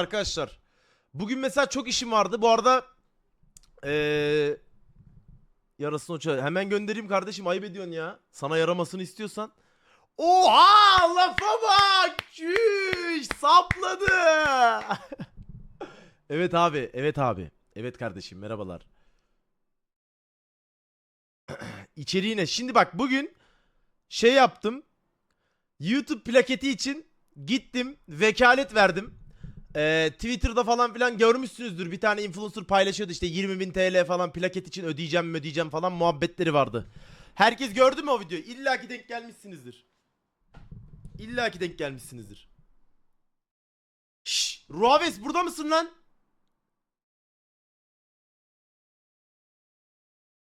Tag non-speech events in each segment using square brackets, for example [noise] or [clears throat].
Arkadaşlar bugün mesela çok işim vardı. Bu arada eee yarasını uça. Hemen göndereyim kardeşim ayıp ediyorsun ya. Sana yaramasını istiyorsan. Oha lafa bak. Çüş sapladı. [laughs] evet abi evet abi. Evet kardeşim merhabalar. [clears throat] İçeriği ne? Şimdi bak bugün şey yaptım. YouTube plaketi için gittim vekalet verdim. Ee, Twitter'da falan filan görmüşsünüzdür. Bir tane influencer paylaşıyordu işte 20.000 TL falan plaket için ödeyeceğim mi ödeyeceğim falan muhabbetleri vardı. Herkes gördü mü o videoyu? İlla ki denk gelmişsinizdir. İlla ki denk gelmişsinizdir. Şşş, Ruaves burada mısın lan?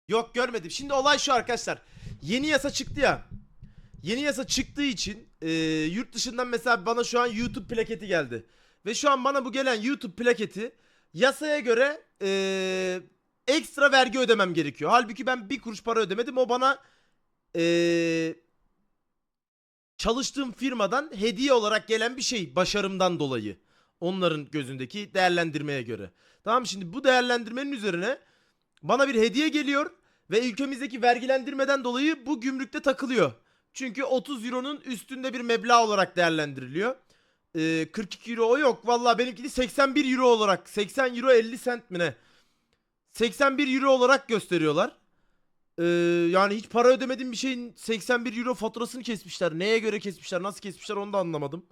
Yok görmedim. Şimdi olay şu arkadaşlar. Yeni yasa çıktı ya. Yeni yasa çıktığı için e, yurt dışından mesela bana şu an YouTube plaketi geldi. Ve şu an bana bu gelen YouTube plaketi yasaya göre e, ekstra vergi ödemem gerekiyor. Halbuki ben bir kuruş para ödemedim. O bana e, çalıştığım firmadan hediye olarak gelen bir şey başarımdan dolayı. Onların gözündeki değerlendirmeye göre. Tamam şimdi bu değerlendirmenin üzerine bana bir hediye geliyor ve ülkemizdeki vergilendirmeden dolayı bu gümrükte takılıyor. Çünkü 30 euronun üstünde bir meblağ olarak değerlendiriliyor. Ee, 42 euro o yok. Valla benimkini 81 euro olarak 80 euro 50 cent mi ne? 81 euro olarak gösteriyorlar. Ee, yani hiç para ödemediğim bir şeyin 81 euro faturasını kesmişler. Neye göre kesmişler, nasıl kesmişler onu da anlamadım.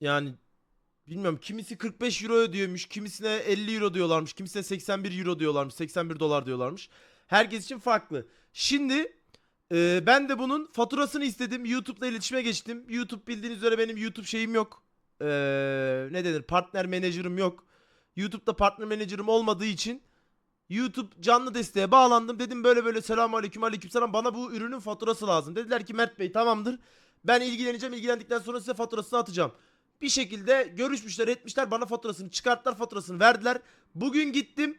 Yani bilmiyorum kimisi 45 euro ödüyormuş, kimisine 50 euro diyorlarmış, kimisine 81 euro diyorlarmış, 81 dolar diyorlarmış. Herkes için farklı. Şimdi e, ben de bunun faturasını istedim. YouTube'la iletişime geçtim. YouTube bildiğiniz üzere benim YouTube şeyim yok. Ee, ne denir? Partner menajerim yok. YouTube'da partner menajerim olmadığı için YouTube canlı desteğe bağlandım. Dedim böyle böyle selamun aleyküm aleyküm selam bana bu ürünün faturası lazım. Dediler ki Mert Bey tamamdır. Ben ilgileneceğim. ilgilendikten sonra size faturasını atacağım. Bir şekilde görüşmüşler etmişler. Bana faturasını çıkarttılar. Faturasını verdiler. Bugün gittim.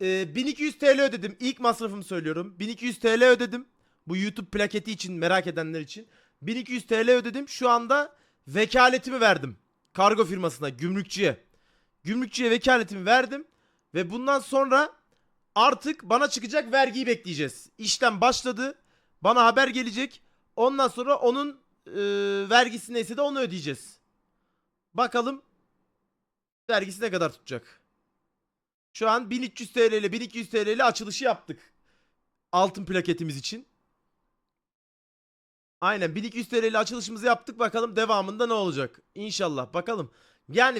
e, 1200 TL ödedim. İlk masrafımı söylüyorum. 1200 TL ödedim. Bu YouTube plaketi için merak edenler için. 1200 TL ödedim. Şu anda vekaletimi verdim. Kargo firmasına, gümrükçüye. Gümrükçüye vekaletimi verdim. Ve bundan sonra artık bana çıkacak vergiyi bekleyeceğiz. İşlem başladı. Bana haber gelecek. Ondan sonra onun e, vergisi neyse de onu ödeyeceğiz. Bakalım vergisi ne kadar tutacak. Şu an 1300 TL ile 1200 TL ile açılışı yaptık. Altın plaketimiz için. Aynen 1200 TL ile açılışımızı yaptık. Bakalım devamında ne olacak. İnşallah bakalım. Yani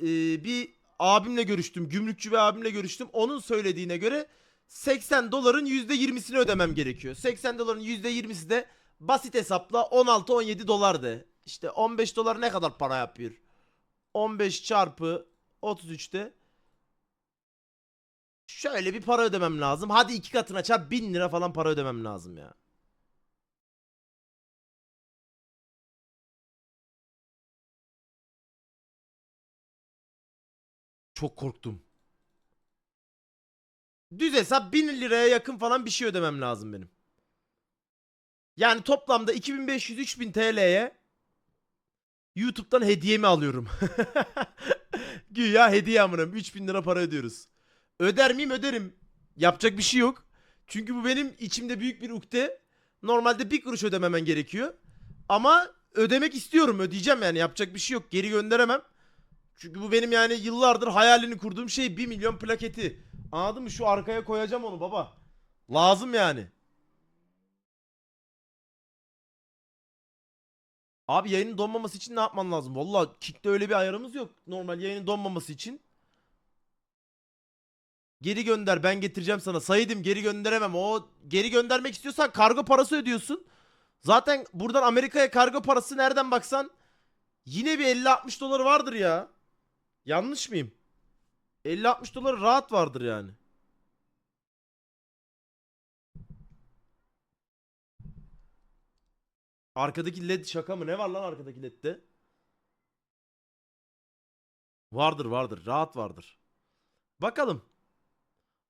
e, bir abimle görüştüm. Gümrükçü bir abimle görüştüm. Onun söylediğine göre 80 doların %20'sini ödemem gerekiyor. 80 doların %20'si de basit hesapla 16-17 dolar de. İşte 15 dolar ne kadar para yapıyor? 15 çarpı 33'te şöyle bir para ödemem lazım. Hadi iki katına çarp 1000 lira falan para ödemem lazım ya. Çok korktum. Düz hesap 1000 liraya yakın falan bir şey ödemem lazım benim. Yani toplamda 2500-3000 TL'ye YouTube'dan hediyemi alıyorum. [laughs] Güya hediye amınım. 3000 lira para ödüyoruz. Öder miyim öderim. Yapacak bir şey yok. Çünkü bu benim içimde büyük bir ukde. Normalde bir kuruş ödememen gerekiyor. Ama ödemek istiyorum. Ödeyeceğim yani. Yapacak bir şey yok. Geri gönderemem. Çünkü bu benim yani yıllardır hayalini kurduğum şey 1 milyon plaketi. Anladın mı? Şu arkaya koyacağım onu baba. Lazım yani. Abi yayının donmaması için ne yapman lazım? Valla Kick'te öyle bir ayarımız yok. Normal yayının donmaması için. Geri gönder ben getireceğim sana. Saydım geri gönderemem. O geri göndermek istiyorsan kargo parası ödüyorsun. Zaten buradan Amerika'ya kargo parası nereden baksan yine bir 50-60 doları vardır ya. Yanlış mıyım? 50-60 doları rahat vardır yani. Arkadaki led şaka mı? Ne var lan arkadaki ledde? Vardır vardır. Rahat vardır. Bakalım.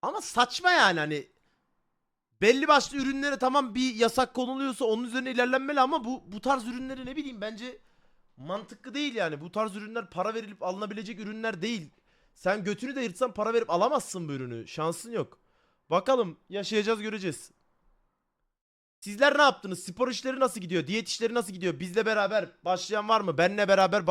Ama saçma yani hani belli başlı ürünlere tamam bir yasak konuluyorsa onun üzerine ilerlenmeli ama bu bu tarz ürünleri ne bileyim bence mantıklı değil yani. Bu tarz ürünler para verilip alınabilecek ürünler değil. Sen götünü de yırtsan para verip alamazsın bu ürünü. Şansın yok. Bakalım yaşayacağız göreceğiz. Sizler ne yaptınız? Spor işleri nasıl gidiyor? Diyet işleri nasıl gidiyor? Bizle beraber başlayan var mı? Benle beraber